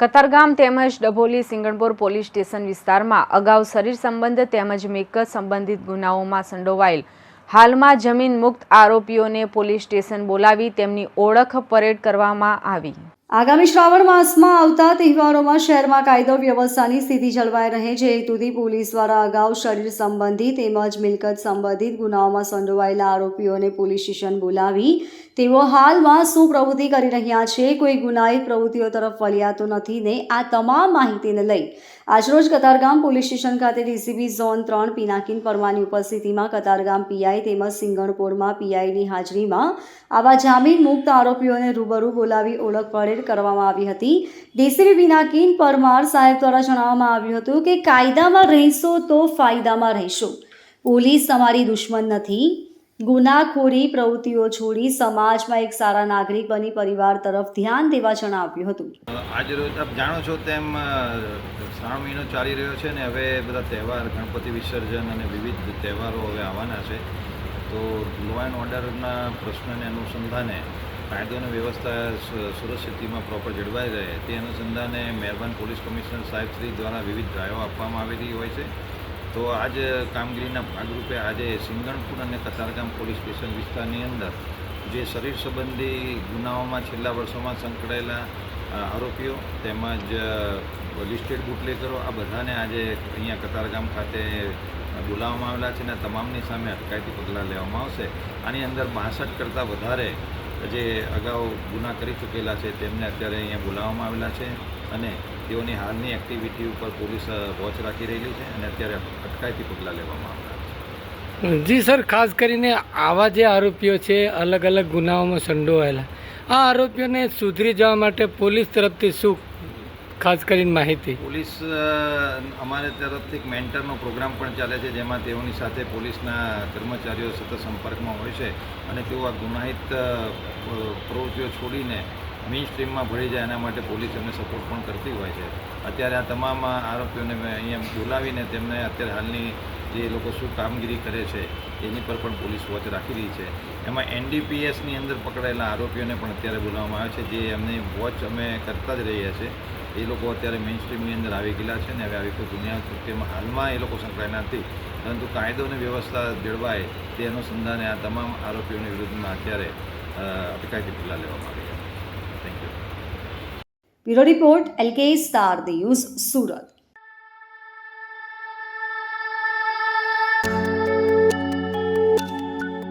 કતારગામ તેમજ Dabholi Singanpur police station વિસ્તારમાં અગાઉ શરીર સંબંધ તેમજ મિલકત સંબંધિત ગુનાઓમાં સંડોવાયેલ. હાલમાં જમીન મુક્ત આરોપીઓને પોલીસ સ્ટેશન બોલાવી તેમની ઓળખ પરેડ કરવામાં આવી. આગામી શ્રાવણ માસમાં આવતા તહેવારોમાં શહેરમાં કાયદો વ્યવસ્થાની સ્થિતિ જળવાઈ રહે છે. હેતુથી પોલીસ દ્વારા અગાઉ શરીર સંબંધી તેમજ મિલકત સંબંધિત ગુનાઓમાં સંડોવાયેલા આરોપીઓને પોલીસ સ્ટેશન બોલાવી તેઓ હાલમાં શું પ્રવૃત્તિ કરી રહ્યા છે. કોઈ ગુનાહિત પ્રવૃત્તિઓ તરફ વળ્યા નથી ને આ તમામ માહિતીને લઈ આજરોજ કતારગામ પોલીસ સ્ટેશન ખાતે ડીસીબી ઝોન ત્રણ પિનાકીન પરમાની ઉપસ્થિતિમાં કતારગામ પીઆઈ તેમજ સિંગણપુરમાં પીઆઈની હાજરીમાં આવા જામીન મુક્ત આરોપીઓને રૂબરૂ બોલાવી ઓળખ પરેડ કરવામાં આવી હતી. ડીસીબી પિનાકીન પરમાર સાહેબ દ્વારા જણાવવામાં આવ્યું હતું કે કાયદામાં રહેશો તો ફાયદામાં રહેશો. પોલીસ તમારી દુશ્મન નથી. ગુનાખોરી પ્રવૃત્તિઓ છોડી સમાજમાં એક સારા નાગરિક બની પરિવાર તરફ ધ્યાન દેવા જણાવ્યું હતું. આજરોજ આપ જાણો છો તેમ શ્રાવણ મહિનો ચાલી રહ્યો છે ને હવે બધા તહેવાર, ગણપતિ વિસર્જન અને વિવિધ તહેવારો હવે આવવાના છે. તો લો એન્ડ ઓર્ડરના પ્રશ્નને અનુસંધાને કાયદો અને વ્યવસ્થા સુરત પ્રોપર જળવાઈ રહે, તે અનુસંધાને મહેરબાન પોલીસ કમિશનર સાહેબ શ્રી દ્વારા વિવિધ ડ્રાઈવો આપવામાં આવેલી હોય છે. તો આજ કામગીરીના ભાગરૂપે આજે સિંગણપુર અને કતારગામ પોલીસ સ્ટેશન વિસ્તારની અંદર જે શરીર સંબંધી ગુનાઓમાં છેલ્લા વર્ષોમાં સંકળાયેલા આરોપીઓ તેમજ લિસ્ટેડ બુટલેકરો આ બધાને આજે અહીંયા કતારગામ ખાતે બોલાવવામાં આવેલા છે અને તમામની સામે અટકાયતી પગલાં લેવામાં આવશે. આની અંદર બાસઠ કરતાં વધારે જે અગાઉ ગુના કરી ચૂકેલા છે, તેમને અત્યારે અહીંયા બોલાવવામાં આવેલા છે અને તેઓની હાલની એક્ટિવિટી ઉપર પોલીસ વોચ રાખી રહેલી છે અને અત્યારે અટકાયતી પગલાં લેવામાં આવેલા છે. જી સર, ખાસ કરીને આવા જે આરોપીઓ છે અલગ અલગ ગુનાઓમાં સંડોવાયેલા. આ આરોપીઓને સુધરી જવા માટે પોલીસ તરફથી શું ખાસ કરીને માહિતી. પોલીસ અમારે તરફથી એક મેન્ટરનો પ્રોગ્રામ પણ ચાલે છે, જેમાં તેઓની સાથે પોલીસના કર્મચારીઓ સતત સંપર્કમાં હોય છે અને તેઓ આ ગુનાહિત પ્રવૃત્તિઓ છોડીને મેઇન સ્ટ્રીમમાં ભળી જાય એના માટે પોલીસ એમને સપોર્ટ પણ કરતી હોય છે. અત્યારે આ તમામ આરોપીઓને અહીંયા બોલાવીને તેમને અત્યારે હાલની જે લોકો શું કામગીરી કરે છે, એની પર પણ પોલીસ વોચ રાખી રહી છે. એમાં એનડીપીએસની અંદર પકડાયેલા આરોપીઓને પણ અત્યારે બોલાવવામાં આવે છે. જે એમની વોચ અમે કરતા જ રહ્યા છે. એ લોકો અત્યારે મેઇન સ્ટ્રીમની અંદર આવી ગયેલા છે ને હવે આવી કોઈ દુનિયા કૃત્યમાં હાલમાં એ લોકો સંકળાયેલા નથી. પરંતુ કાયદો અને વ્યવસ્થા જળવાય તે અનુસંધાને આ તમામ આરોપીઓની વિરુદ્ધમાં અત્યારે અટકાયતી પગલાં લેવામાં આવી છે. Thank you bureau report, L K star news, Surat.